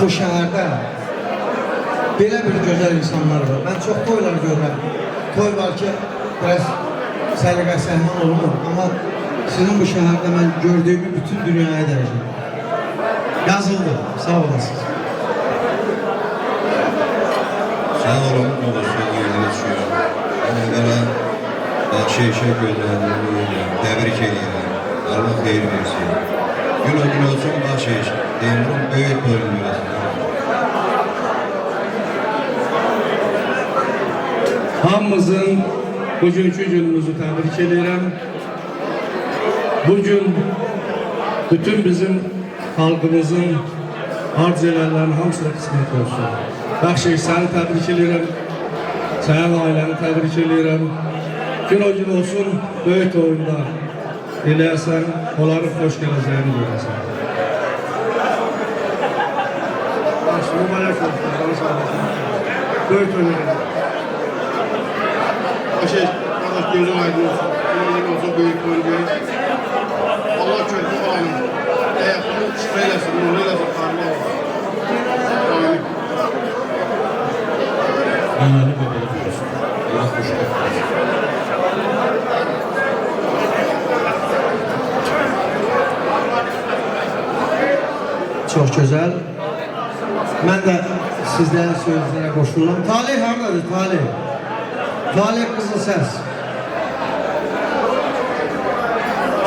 bu şəhərdə belə bir gözəl insanlar var. Mən çox toylar görürəm. Toy var ki, biraz səliqə səhman olmur. Amma sizin bu şəhərdə mən gördüyümü bütün dünyaya dəyəcəm. Yazıldı. Sağ olasınız. Sağ olun, o da sözlerine düşüyor. Onlara bahşişe gözlərini təbrik edirəm. Allah xeyir versin. Gün o gün olsun bahşiş. Böyük bölüm versin. Hamımızın bugünkü günümüzü təbrik edirəm. Bugün bütün bizim xalqımızın arzularının hamısına qismət olsun. Bəxşey səni təbrik edirəm. Sənin ailəni təbrik edirəm. Gün o gün olsun, böyük oyunlar eləyərsən, onların xoş gələcəyini görəsən. Olsun. Böyük oyunlar. Şey, Allah gözü aydın olsun. Gözün olsun büyük bölge. Allah kötü amin. Ayakını şifreylesin, nurlaylasın, karnı olsun. Amin. Onları kabul ediyoruz. Allah hoş geldiniz. Çox gözəl. Mən də sizlərin sözlərə qoşuluram. Talih hardadır? Talih. Talih qızıl səs.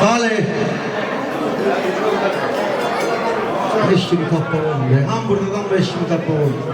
Talih. Heç kimi tapmaq olmuyor. Hamburqdan beş kimi tapmaq olmuyor.